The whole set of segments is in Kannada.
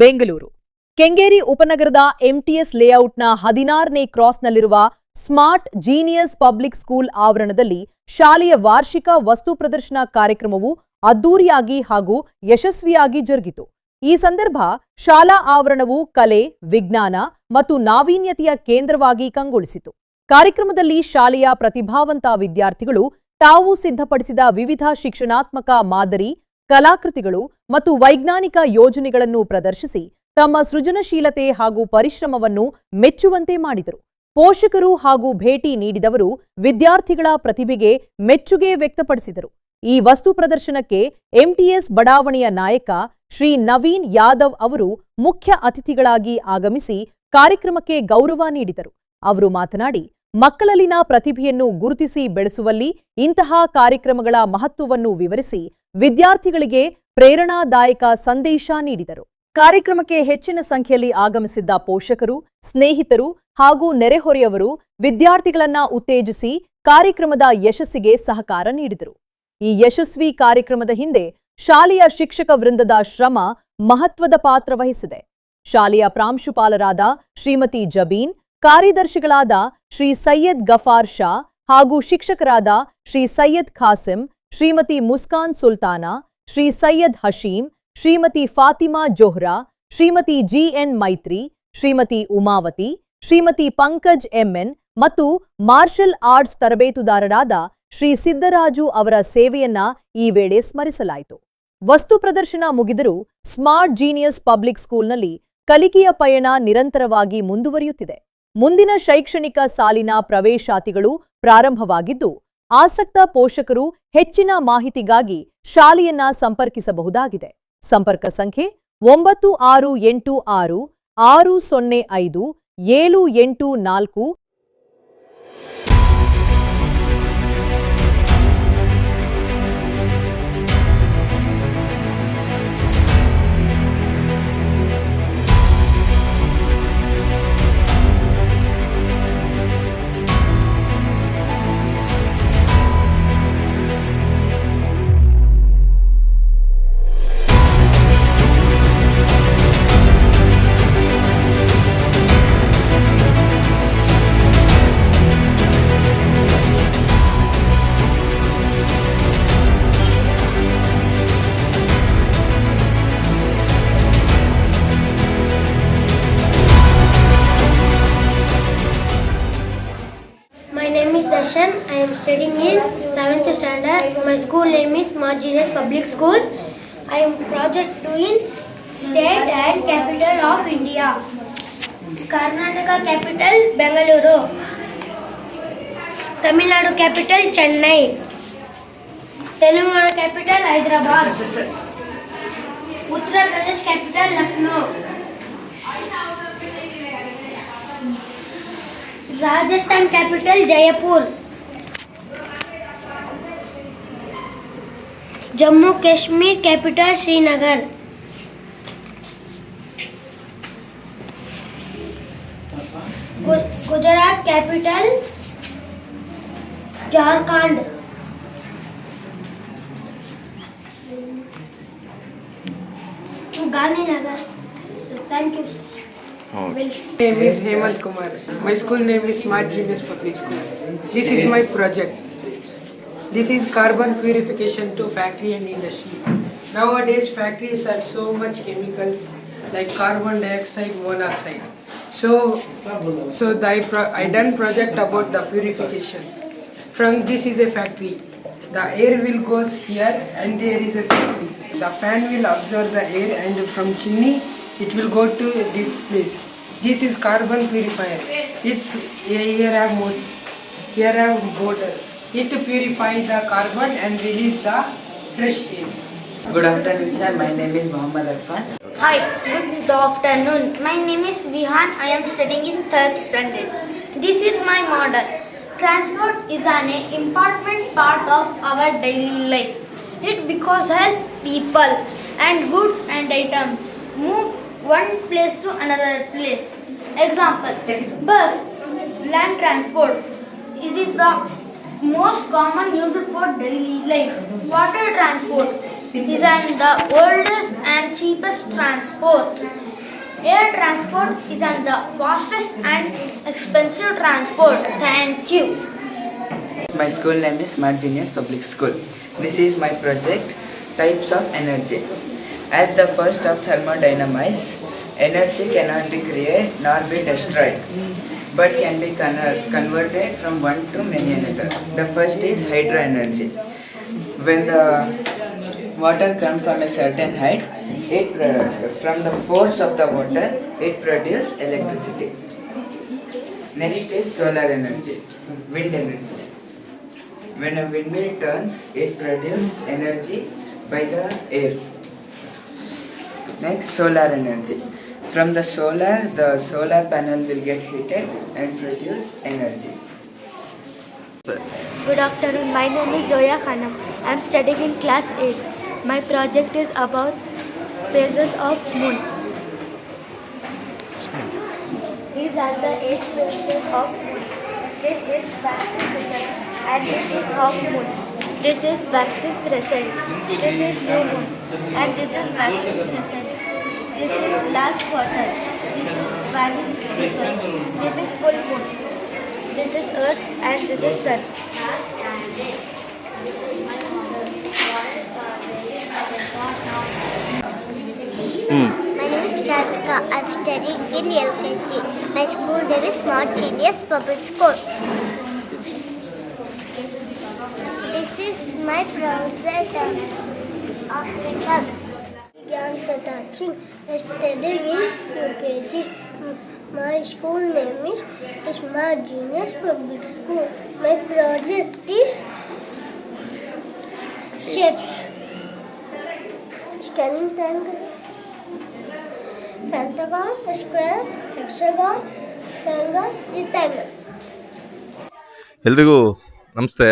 ಬೆಂಗಳೂರು. ಕೆಂಗೇರಿ ಉಪನಗರದ ಎಂಟಿಎಸ್ ಲೇಔಟ್ನ ಹದಿನಾರನೇ ಕ್ರಾಸ್ನಲ್ಲಿರುವ ಸ್ಮಾರ್ಟ್ ಜೀನಿಯಸ್ ಪಬ್ಲಿಕ್ ಸ್ಕೂಲ್ ಆವರಣದಲ್ಲಿ ಶಾಲೆಯ ವಾರ್ಷಿಕ ವಸ್ತು ಪ್ರದರ್ಶನ ಕಾರ್ಯಕ್ರಮವು ಅದ್ದೂರಿಯಾಗಿ ಹಾಗೂ ಯಶಸ್ವಿಯಾಗಿ ಜರುಗಿತು. ಈ ಸಂದರ್ಭ ಶಾಲಾ ಆವರಣವು ಕಲೆ, ವಿಜ್ಞಾನ ಮತ್ತು ನಾವೀನ್ಯತೆಯ ಕೇಂದ್ರವಾಗಿ ಕಂಗೊಳಿಸಿತು. ಕಾರ್ಯಕ್ರಮದಲ್ಲಿ ಶಾಲೆಯ ಪ್ರತಿಭಾವಂತ ವಿದ್ಯಾರ್ಥಿಗಳು ತಾವು ಸಿದ್ಧಪಡಿಸಿದ ವಿವಿಧ ಶಿಕ್ಷಣಾತ್ಮಕ ಮಾದರಿ ಕಲಾಕೃತಿಗಳು ಮತ್ತು ವೈಜ್ಞಾನಿಕ ಯೋಜನೆಗಳನ್ನು ಪ್ರದರ್ಶಿಸಿ ತಮ್ಮ ಸೃಜನಶೀಲತೆ ಹಾಗೂ ಪರಿಶ್ರಮವನ್ನು ಮೆಚ್ಚುವಂತೆ ಮಾಡಿದರು. ಪೋಷಕರು ಹಾಗೂ ಭೇಟಿ ನೀಡಿದವರು ವಿದ್ಯಾರ್ಥಿಗಳ ಪ್ರತಿಭೆಗೆ ಮೆಚ್ಚುಗೆ ವ್ಯಕ್ತಪಡಿಸಿದರು. ಈ ವಸ್ತು ಪ್ರದರ್ಶನಕ್ಕೆ ಎಂಟಿಎಸ್ ಬಡಾವಣೆಯ ನಾಯಕ ಶ್ರೀ ನವೀನ್ ಯಾದವ್ ಅವರು ಮುಖ್ಯ ಅತಿಥಿಗಳಾಗಿ ಆಗಮಿಸಿ ಕಾರ್ಯಕ್ರಮಕ್ಕೆ ಗೌರವ ನೀಡಿದರು. ಅವರು ಮಾತನಾಡಿ ಮಕ್ಕಳಲ್ಲಿನ ಪ್ರತಿಭೆಯನ್ನು ಗುರುತಿಸಿ ಬೆಳೆಸುವಲ್ಲಿ ಇಂತಹ ಕಾರ್ಯಕ್ರಮಗಳ ಮಹತ್ವವನ್ನು ವಿವರಿಸಿ ವಿದ್ಯಾರ್ಥಿಗಳಿಗೆ ಪ್ರೇರಣಾದಾಯಕ ಸಂದೇಶ ನೀಡಿದರು. ಕಾರ್ಯಕ್ರಮಕ್ಕೆ ಹೆಚ್ಚಿನ ಸಂಖ್ಯೆಯಲ್ಲಿ ಆಗಮಿಸಿದ್ದ ಪೋಷಕರು, ಸ್ನೇಹಿತರು ಹಾಗೂ ನೆರೆಹೊರೆಯವರು ವಿದ್ಯಾರ್ಥಿಗಳನ್ನ ಉತ್ತೇಜಿಸಿ ಕಾರ್ಯಕ್ರಮದ ಯಶಸ್ಸಿಗೆ ಸಹಕಾರ ನೀಡಿದರು. ಈ ಯಶಸ್ವಿ ಕಾರ್ಯಕ್ರಮದ ಹಿಂದೆ ಶಾಲೆಯ ಶಿಕ್ಷಕ ವೃಂದದ ಶ್ರಮ ಮಹತ್ವದ ಪಾತ್ರ ವಹಿಸಿದೆ. ಶಾಲೆಯ ಪ್ರಾಂಶುಪಾಲರಾದ ಶ್ರೀಮತಿ ಜಬೀನ್ ಕಾರ್ಯದರ್ಶಿಗಳಾದ ಶ್ರೀ ಸೈಯದ್ ಗಫಾರ್ ಶಾ ಹಾಗೂ ಶಿಕ್ಷಕರಾದ Shri Syed Khasim, Shrimati Muskan Sultana, Shri Syed Hashim, Shrimati Fatima Zohra, Shrimati GN Maitri, Shrimati Umavathi, Shrimati Pankaj MN ಮತ್ತು ಮಾರ್ಷಲ್ ಆರ್ಟ್ಸ್ ತರಬೇತುದಾರರಾದ ಶ್ರೀ ಸಿದ್ದರಾಜು ಅವರ ಸೇವೆಯನ್ನ ಈ ವೇಳೆ ಸ್ಮರಿಸಲಾಯಿತು. ವಸ್ತು ಪ್ರದರ್ಶನ ಮುಗಿದರೂ ಸ್ಮಾರ್ಟ್ ಜೀನಿಯಸ್ ಪಬ್ಲಿಕ್ ಸ್ಕೂಲ್ನಲ್ಲಿ ಕಲಿಕೆಯ ಪಯಣ ನಿರಂತರವಾಗಿ ಮುಂದುವರಿಯುತ್ತಿದೆ. ಮುಂದಿನ ಶೈಕ್ಷಣಿಕ ಸಾಲಿನ ಪ್ರವೇಶಾತಿಗಳು ಪ್ರಾರಂಭವಾಗಿದ್ದು, ಆಸಕ್ತ ಪೋಷಕರು ಹೆಚ್ಚಿನ ಮಾಹಿತಿಗಾಗಿ ಶಾಲೆಯನ್ನ ಸಂಪರ್ಕಿಸಬಹುದಾಗಿದೆ. ಸಂಪರ್ಕ ಸಂಖ್ಯೆ ಒಂಬತ್ತು ಆರು ಎಂಟು ಆರು ಆರು ಸೊನ್ನೆ ಐದು, ಏಳು ಎಂಟು ನಾಲ್ಕು Genius Public School. I am project 2 in state and capital of India. Karnataka capital Bengaluru. Tamil Nadu capital Chennai. Telangana capital Hyderabad. Uttar Pradesh capital Lucknow. Rajasthan capital Jaipur Jammu Kashmir capital Srinagar. Gujarat capital Jharkhand. Gandhinagar. Thank you name Hemant Kumar my school name is smart genius public school this is my project This is carbon purification to factory and industry. Nowadays factories are so much chemicals like carbon dioxide, monoxide. So, so the, I, done project about the purification. From this is a factory. The air will goes here and there is a factory. The fan will absorb the air and from chimney it will go to this place. This is carbon purifier. It's here I have here have motor. It purifies the carbon and release the fresh air. Good afternoon, sir. My name is Muhammad Arfan. Hi, good afternoon. My name is Vihan. I am studying in third standard. This is my model. Transport is an important part of our daily life. It because help people and goods and items move one place to another place. Example: bus, land transport. It is the most common used for daily life. Water transport is an the oldest and cheapest transport. Air transport is on the fastest and expensive transport. Thank you. My school name is Smart Genius Public School. This is my project, Types of Energy. As the first of thermodynamics, energy cannot be created nor be destroyed, but can be con- converted from one to many another. The first is hydro energy. When the water comes from a certain height, it uh, from the force of the water, it produces electricity. Next is solar energy, wind energy. When a windmill turns, it produces energy by the air. Next, solar energy. From the solar, the solar panel will get heated and produce energy. Good afternoon. My name is Zoya Khanam. I am studying in class 8. My project is about phases of moon. These are the eight phases of moon. This is waxing crescent and this is half moon. This is waxing crescent. This is new moon and this is waxing crescent. This is last quarter. This is waning. This is full moon. This is earth and this is sun. Hmm. My name is Charvika. I'm studying in LKG. My school name is Smart Genius Public School. This is my project of Africa. Gyan Pratap Singh. I study in UKG. My school name is Smart Genius Public School. My project is shapes. Scanning triangle. pentagon, square, hexagon, triangle, rectangle. ಎಲ್ರಿಗೂ ನಮಸ್ತೆ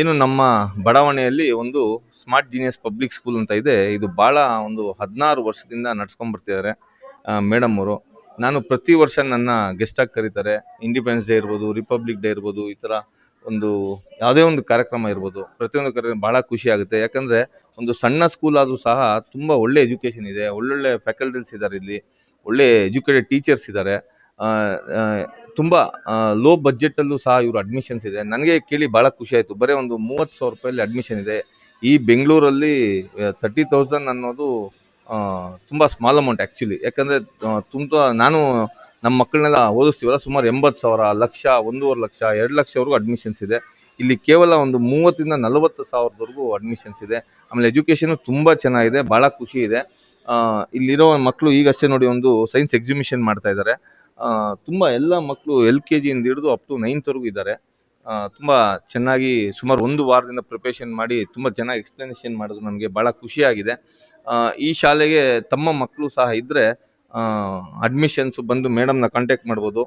ಏನು ನಮ್ಮ ಬಡಾವಣೆಯಲ್ಲಿ ಒಂದು ಸ್ಮಾರ್ಟ್ ಜೀನಿಯಸ್ ಪಬ್ಲಿಕ್ ಸ್ಕೂಲ್ ಅಂತ ಇದೆ. ಇದು ಭಾಳ ಒಂದು ಹದಿನಾರು ವರ್ಷದಿಂದ ನಡ್ಸ್ಕೊಂಡ್ ಬರ್ತಿದ್ದಾರೆ ಮೇಡಮ್ ಅವರು. ನಾನು ಪ್ರತಿ ವರ್ಷ ನನ್ನ ಗೆಸ್ಟಾಗಿ ಕರೀತಾರೆ. ಇಂಡಿಪೆಂಡೆನ್ಸ್ ಡೇ ಇರ್ಬೋದು ರಿಪಬ್ಲಿಕ್ ಡೇ ಇರ್ಬೋದು, ಈ ಥರ ಒಂದು ಯಾವುದೇ ಒಂದು ಕಾರ್ಯಕ್ರಮ ಇರ್ಬೋದು. ಪ್ರತಿಯೊಂದು ಕಾರ್ಯಕ್ರಮ ಭಾಳ ಖುಷಿ ಆಗುತ್ತೆ. ಯಾಕಂದರೆ ಒಂದು ಸಣ್ಣ ಸ್ಕೂಲ್ ಆದರೂ ಸಹ ತುಂಬ ಒಳ್ಳೆ ಎಜುಕೇಷನ್ ಇದೆ. ಒಳ್ಳೊಳ್ಳೆ ಫ್ಯಾಕಲ್ಟೀಸ್ ಇದ್ದಾರೆ ಇಲ್ಲಿ. ಒಳ್ಳೆ ಎಜುಕೇಟೆಡ್ ಟೀಚರ್ಸ್ ಇದ್ದಾರೆ ತುಂಬ ಲೋ ಬಜೆಟಲ್ಲೂ ಸಹ ಇವರು ಅಡ್ಮಿಷನ್ಸ್ ಇದೆ. ನನಗೆ ಕೇಳಿ ಭಾಳ ಖುಷಿ ಆಯಿತು. ಬರೀ ಒಂದು ಮೂವತ್ತು ಸಾವಿರ ರೂಪಾಯಲ್ಲಿ ಅಡ್ಮಿಷನ್ ಇದೆ. ಈ ಬೆಂಗಳೂರಲ್ಲಿ ತರ್ಟಿ ತೌಸಂಡ್ ಅನ್ನೋದು ತುಂಬ ಸ್ಮಾಲ್ ಅಮೌಂಟ್ ಆ್ಯಕ್ಚುಲಿ ಯಾಕಂದರೆ ತುಂಬ ನಾನು ನಮ್ಮ ಮಕ್ಕಳನ್ನೆಲ್ಲ ಓದಿಸ್ತೀವಲ್ಲ, ಸುಮಾರು ಎಂಬತ್ತು ಸಾವಿರ, ಲಕ್ಷ, ಒಂದೂವರೆ ಲಕ್ಷ, ಎರಡು ಲಕ್ಷವರೆಗೂ ಅಡ್ಮಿಷನ್ಸ್ ಇದೆ. ಇಲ್ಲಿ ಕೇವಲ ಒಂದು ಮೂವತ್ತರಿಂದ ನಲವತ್ತು ಸಾವಿರದವರೆಗೂ ಅಡ್ಮಿಷನ್ಸ್ ಇದೆ. ಆಮೇಲೆ ಎಜುಕೇಷನು ತುಂಬ ಚೆನ್ನಾಗಿದೆ ಭಾಳ ಖುಷಿ ಇದೆ. ಇಲ್ಲಿರೋ ಮಕ್ಕಳು ಈಗಷ್ಟೇ ನೋಡಿ ಒಂದು ಸೈನ್ಸ್ ಎಕ್ಸಿಬಿಷನ್ ಮಾಡ್ತಾ ಇದ್ದಾರೆ. ತುಂಬ ಎಲ್ಲ ಮಕ್ಕಳು ಎಲ್ ಕೆ ಜಿಯಿಂದ ಹಿಡಿದು ಅಪ್ ಟು ನೈನ್ತ್ವರೆಗೂ ಇದ್ದಾರೆ. ತುಂಬ ಚೆನ್ನಾಗಿ ಸುಮಾರು ಒಂದು ವಾರದಿಂದ ಪ್ರಿಪ್ರೇಷನ್ ಮಾಡಿ ತುಂಬ ಚೆನ್ನಾಗಿ ಎಕ್ಸ್ಪ್ಲನೇಷನ್ ಮಾಡಿದ್ರು. ನನಗೆ ಭಾಳ ಖುಷಿಯಾಗಿದೆ ಈ ಶಾಲೆಗೆ ತಮ್ಮ ಮಕ್ಕಳು ಸಹ ಇದ್ದರೆ ಅಡ್ಮಿಷನ್ಸ್ ಬಂದು ಮೇಡಮ್ನ ಕಾಂಟ್ಯಾಕ್ಟ್ ಮಾಡ್ಬೋದು.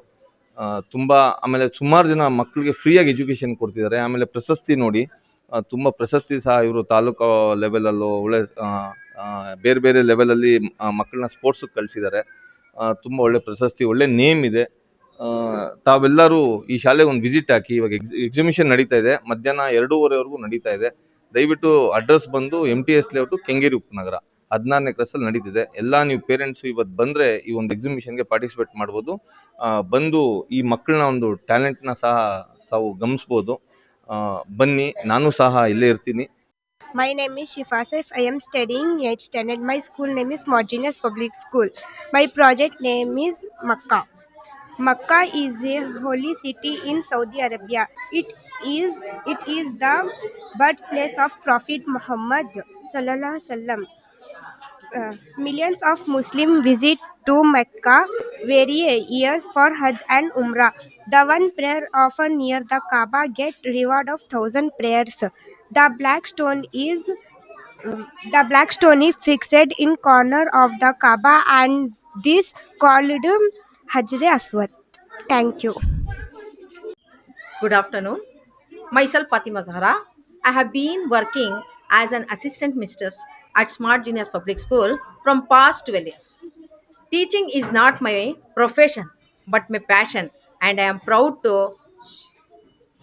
ತುಂಬ ಆಮೇಲೆ ಸುಮಾರು ಜನ ಮಕ್ಕಳಿಗೆ ಫ್ರೀಯಾಗಿ ಎಜುಕೇಷನ್ ಕೊಡ್ತಿದ್ದಾರೆ. ಆಮೇಲೆ ಪ್ರಶಸ್ತಿ ನೋಡಿ ತುಂಬ ಪ್ರಶಸ್ತಿ ಸಹ ಇವರು ತಾಲೂಕು ಲೆವೆಲಲ್ಲೂ ಒಳ್ಳೆ ಬೇರೆ ಬೇರೆ ಲೆವೆಲಲ್ಲಿ ಮಕ್ಕಳನ್ನ ಸ್ಪೋರ್ಟ್ಸಿಗೆ ಕಳಿಸಿದ್ದಾರೆ. ತುಂಬ ಒಳ್ಳೆ ಪ್ರಶಸ್ತಿ, ಒಳ್ಳೆ ನೇಮ್ ಇದೆ. ತಾವೆಲ್ಲರೂ ಈ ಶಾಲೆಗೆ ಒಂದು ವಿಸಿಟ್ ಹಾಕಿ, ಇವಾಗ ಎಕ್ಸ್ ಎಕ್ಸಿಬಿಷನ್ ನಡೀತಾ ಇದೆ. ಮಧ್ಯಾಹ್ನ ಎರಡೂವರೆವರೆಗೂ ನಡೀತಾ ಇದೆ. ದಯವಿಟ್ಟು ಅಡ್ರೆಸ್ ಬಂದು M T S layout Kengeri ಉಪನಗರ. ಹದಿನಾರನೇ ಕ್ಲಾಸಲ್ಲಿ ನಡೀತಿದೆ. ಎಲ್ಲ ನೀವು ಪೇರೆಂಟ್ಸು ಇವತ್ತು ಬಂದರೆ ಈ ಒಂದು ಎಕ್ಸಿಬಿಷನ್ಗೆ ಪಾರ್ಟಿಸಿಪೇಟ್ ಮಾಡ್ಬೋದು. ಬಂದು ಈ ಮಕ್ಕಳನ್ನ ಒಂದು ಟ್ಯಾಲೆಂಟ್ನ ಸಹ ತಾವು ಗಮನಿಸ್ಬೋದು. ಬನ್ನಿ, ನಾನು ಸಹ ಇಲ್ಲೇ ಇರ್ತೀನಿ. My name is Shifa. I am studying 8th standard. My school name is Martinez Public School. My project name is Makkah. Makkah is a holy city in Saudi Arabia. It is it is the birthplace of Prophet Muhammad sallallahu alaihi wasallam. Uh, millions of Muslims visit to Mecca every years for Hajj and Umrah. The one prayer often near the Kaaba get reward of thousand prayers. The black stone is the black stone is fixed in corner of the Kaaba and this called Hajr Aswad. Thank you. Good afternoon. Myself Fatima Zahra. I have been working as an assistant mistress at Smart Genius Public School from past 12 years. Teaching is not my profession but my passion and I am proud to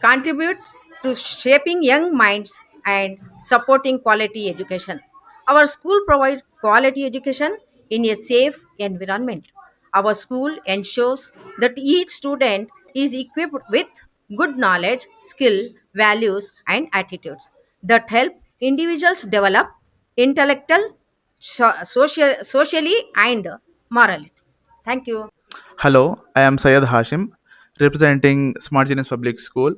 contribute to shaping young minds and supporting quality education. Our school provides quality education in a safe environment. Our school ensures that each student is equipped with good knowledge, skill, values, and attitudes that help individuals develop intellectual, so- social, socially, and morally. Thank you. Hello, I am Syed Hashim, representing Smart Genius Public School.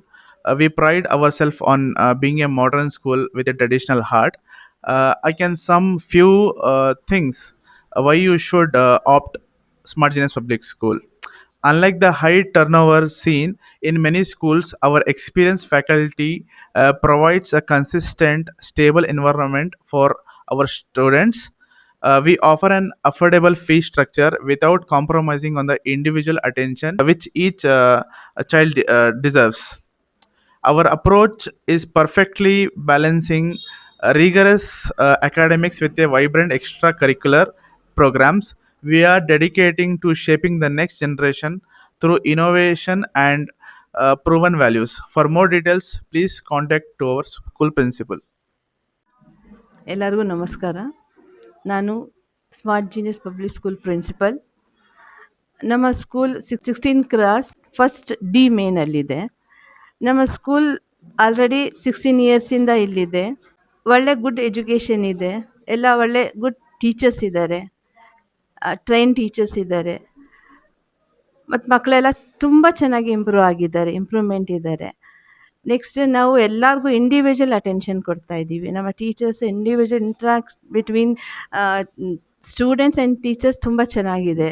Uh, we pride ourselves on uh, being a modern school with a traditional heart. Uh, I can sum few uh, things why you should uh, opt Smart Genius Public School. Unlike the high turnover seen in many schools, our experienced faculty uh, provides a consistent, stable environment for our students. Uh, we offer an affordable fee structure without compromising on the individual attention which each uh, child uh, deserves. Our approach is perfectly balancing uh, rigorous uh, academics with a vibrant extracurricular programs. We are dedicating to shaping the next generation through innovation and uh, proven values. For more details, please contact our school principal. ಎಲ್ಲರಿಗೂ ನಮಸ್ಕಾರ. ನಾನು smart genius public school principal ನಮ್ಮ school six sixteen cross first D ಮೇನಲ್ಲಿದೆ ನಮ್ಮ ಸ್ಕೂಲ್ ಆಲ್ರೆಡಿ ಸಿಕ್ಸ್ಟೀನ್ ಇಯರ್ಸಿಂದ ಇಲ್ಲಿದೆ. ಒಳ್ಳೆ ಗುಡ್ ಎಜುಕೇಷನ್ ಇದೆ. ಎಲ್ಲ ಒಳ್ಳೆ ಗುಡ್ ಟೀಚರ್ಸ್ ಇದ್ದಾರೆ. ಟ್ರೈನ್ ಟೀಚರ್ಸ್ ಇದ್ದಾರೆ. ಮತ್ತು ಮಕ್ಕಳೆಲ್ಲ ತುಂಬ ಚೆನ್ನಾಗಿ ಇಂಪ್ರೂವ್ ಆಗಿದ್ದಾರೆ ಇಂಪ್ರೂವ್ಮೆಂಟ್ ಇದ್ದಾರೆ. ನೆಕ್ಸ್ಟ್ ನಾವು ಎಲ್ಲರಿಗೂ ಇಂಡಿವಿಜುವಲ್ ಅಟೆನ್ಷನ್ ಕೊಡ್ತಾ ಇದ್ದೀವಿ. ನಮ್ಮ teachers individual interact between students and teachers ತುಂಬ ಚೆನ್ನಾಗಿದೆ.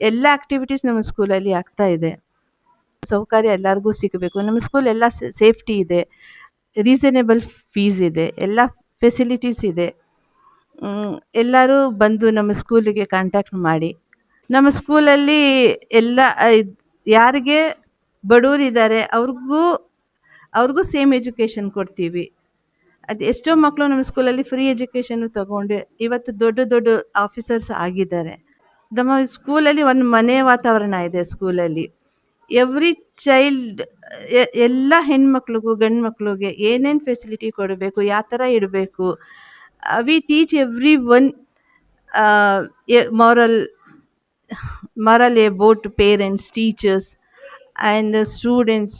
ಎಲ್ಲ ಆ್ಯಕ್ಟಿವಿಟೀಸ್ ನಮ್ಮ ಸ್ಕೂಲಲ್ಲಿ ಆಗ್ತಾ ಇದೆ. ಸೌಕರ್ಯ ಎಲ್ಲರಿಗೂ ಸಿಗಬೇಕು. ನಮ್ಮ ಸ್ಕೂಲ್ ಎಲ್ಲ ಸೇಫ್ಟಿ ಇದೆ. ರೀಸನೇಬಲ್ ಫೀಸ್ ಇದೆ. ಎಲ್ಲ ಫೆಸಿಲಿಟೀಸ್ ಇದೆ. ಎಲ್ಲರೂ ಬಂದು ನಮ್ಮ ಸ್ಕೂಲಿಗೆ ಕಾಂಟ್ಯಾಕ್ಟ್ ಮಾಡಿ. ನಮ್ಮ ಸ್ಕೂಲಲ್ಲಿ ಎಲ್ಲ ಯಾರಿಗೆ ಬಡವರಿದ್ದಾರೆ, ಅವ್ರಿಗೂ ಅವ್ರಿಗೂ ಸೇಮ್ ಎಜುಕೇಷನ್ ಕೊಡ್ತೀವಿ. ಅದು ಎಷ್ಟೋ ಮಕ್ಕಳು ನಮ್ಮ ಸ್ಕೂಲಲ್ಲಿ ಫ್ರೀ ಎಜುಕೇಷನ್ ತಗೊಂಡು ಇವತ್ತು ದೊಡ್ಡ ದೊಡ್ಡ ಆಫೀಸರ್ಸ್ ಆಗಿದ್ದಾರೆ. ನಮ್ಮ ಸ್ಕೂಲಲ್ಲಿ ಒಂದು ಮನೆ ವಾತಾವರಣ ಇದೆ ಸ್ಕೂಲಲ್ಲಿ ಎವ್ರಿ ಚೈಲ್ಡ್ ಎಲ್ಲ ಹೆಣ್ಮಕ್ಳಿಗೂ ಗಂಡು ಮಕ್ಳಿಗೆ ಏನೇನು ಫೆಸಿಲಿಟಿ ಕೊಡಬೇಕು, ಯಾವ ಥರ ಇಡಬೇಕು we teach everyone moral moral both parents teachers and students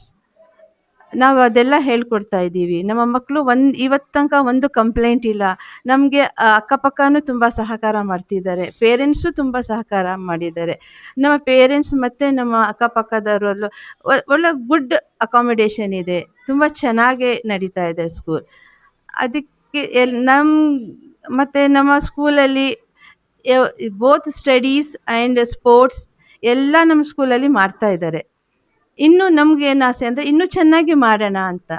ನಾವು ಅದೆಲ್ಲ ಹೇಳ್ಕೊಡ್ತಾ ಇದ್ದೀವಿ. ನಮ್ಮ ಮಕ್ಕಳು ಒಂದು, ಇವತ್ತು ತನಕ ಒಂದು ಕಂಪ್ಲೇಂಟ್ ಇಲ್ಲ. ನಮಗೆ ಅಕ್ಕಪಕ್ಕನೂ ತುಂಬ ಸಹಕಾರ ಮಾಡ್ತಿದ್ದಾರೆ. ಪೇರೆಂಟ್ಸು ತುಂಬ ಸಹಕಾರ ಮಾಡಿದ್ದಾರೆ. ನಮ್ಮ ಪೇರೆಂಟ್ಸ್ ಮತ್ತು ನಮ್ಮ ಅಕ್ಕಪಕ್ಕದವರಲ್ಲೂ ಒಳ್ಳೆ ಗುಡ್ ಅಕಾಮಿಡೇಷನ್ ಇದೆ. ತುಂಬ ಚೆನ್ನಾಗೇ ನಡೀತಾ ಇದೆ ಸ್ಕೂಲ್ ಅದಕ್ಕೆ ಎಲ್ ನಮ್ಮ ಮತ್ತು ನಮ್ಮ ಸ್ಕೂಲಲ್ಲಿ ಬೋತ್ ಸ್ಟಡೀಸ್ ಆ್ಯಂಡ್ ಸ್ಪೋರ್ಟ್ಸ್ ಎಲ್ಲ ನಮ್ಮ ಸ್ಕೂಲಲ್ಲಿ ಮಾಡ್ತಾ ಇದ್ದಾರೆ. ಇನ್ನು ಏನು ಆಸೆ ಅಂದರೆ ಇನ್ನೂ ಚೆನ್ನಾಗಿ ಮಾಡೋಣ ಅಂತ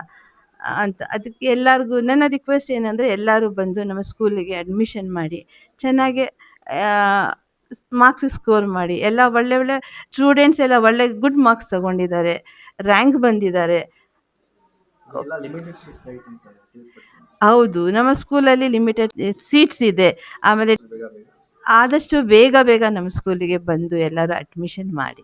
ಅಂತ. ಅದಕ್ಕೆ ಎಲ್ಲರಿಗೂ ನನ್ನ ರಿಕ್ವೆಸ್ಟ್ ಏನಂದರೆ ಎಲ್ಲರೂ ಬಂದು ನಮ್ಮ ಸ್ಕೂಲಿಗೆ ಅಡ್ಮಿಷನ್ ಮಾಡಿ ಚೆನ್ನಾಗಿ ಮಾರ್ಕ್ಸ್ ಸ್ಕೋರ್ ಮಾಡಿ. ಎಲ್ಲ ಒಳ್ಳೆ ಒಳ್ಳೆ ಸ್ಟೂಡೆಂಟ್ಸ್ ಎಲ್ಲ ಒಳ್ಳೆ ಗುಡ್ ಮಾರ್ಕ್ಸ್ ತಗೊಂಡಿದ್ದಾರೆ ರ್ಯಾಂಕ್ ಬಂದಿದ್ದಾರೆ. ಹೌದು ನಮ್ಮ ಸ್ಕೂಲಲ್ಲಿ ಲಿಮಿಟೆಡ್ ಸೀಟ್ಸ್ ಇದೆ. ಆಮೇಲೆ ಆದಷ್ಟು ಬೇಗ ಬೇಗ ನಮ್ಮ ಸ್ಕೂಲಿಗೆ ಬಂದು ಎಲ್ಲರೂ ಅಡ್ಮಿಷನ್ ಮಾಡಿ.